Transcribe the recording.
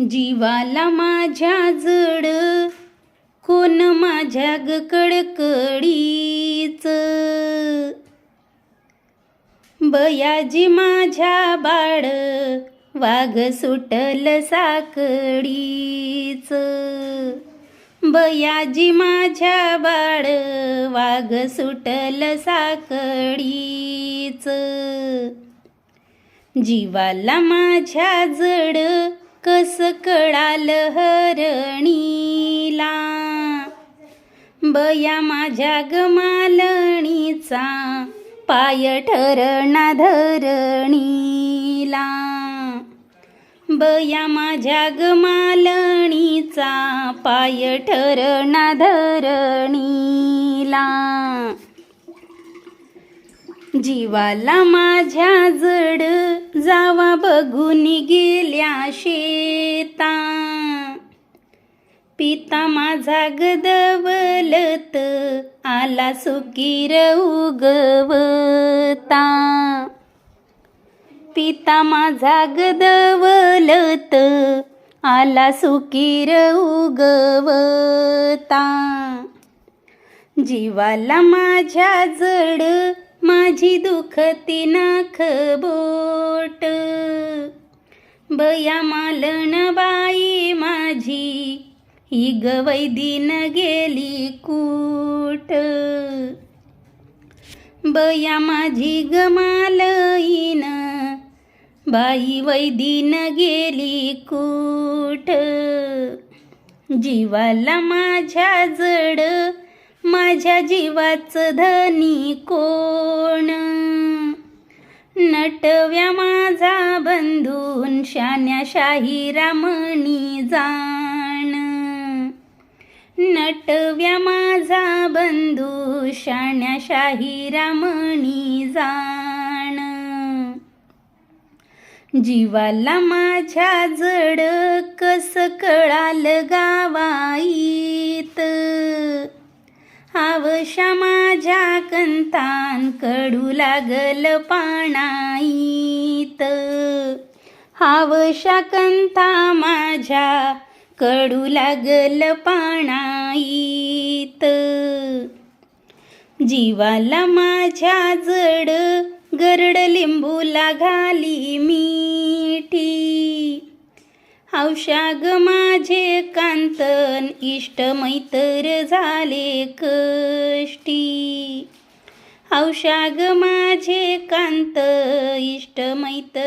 जीवाला माझ्या जड कोण माझ्या ग कडकडीच. बयाजी माझ्या बाळ वाघ सुटल साकडीच. बयाजी माझ्या बाळ वाघ सुटल साकडीच. जीवाला माझ्या जड कस कळाल हरणीला? बया माझ्या गमालणीचा पाय ठरणा धरणीला बया माझ्या गमालणीचा पाय ठरणा धरणीला जीवाला माझ्या जड जावा बघून गेल्या शे पिता माझा गदवलत आला सुकीर उगवता. पिता माझा गदवलत आला सुकीर उगवता. जीवाला माझ्या जड माझी दुखती नाख बोट. बया मालन बाई माझी ही गवैदीन गेली कूट बया माझी गमालईन बाई वैदीन गेली कूट जीवाला माझ्या जड माझ्या जीवाचं धनी कोण नटव्या माझा बंधून शान्या शाही रामणी जा नटव्या माझा बंधू शाण्या शाही रामणी जाण. जीवाला माझ्या जड कस कळाल गावाईत? आवशा माझ्या कंतान कडू लागल पाणाईत. आवशा कंथा माझ्या कडू लागल पाणाईत. जीवाला माझ्या जड गरड लिंबूला घाली मिठी. हौशाग माझे कांतन इष्ट मैतर झाले कष्टी. हौशाग माझे कांत इष्ट मैतर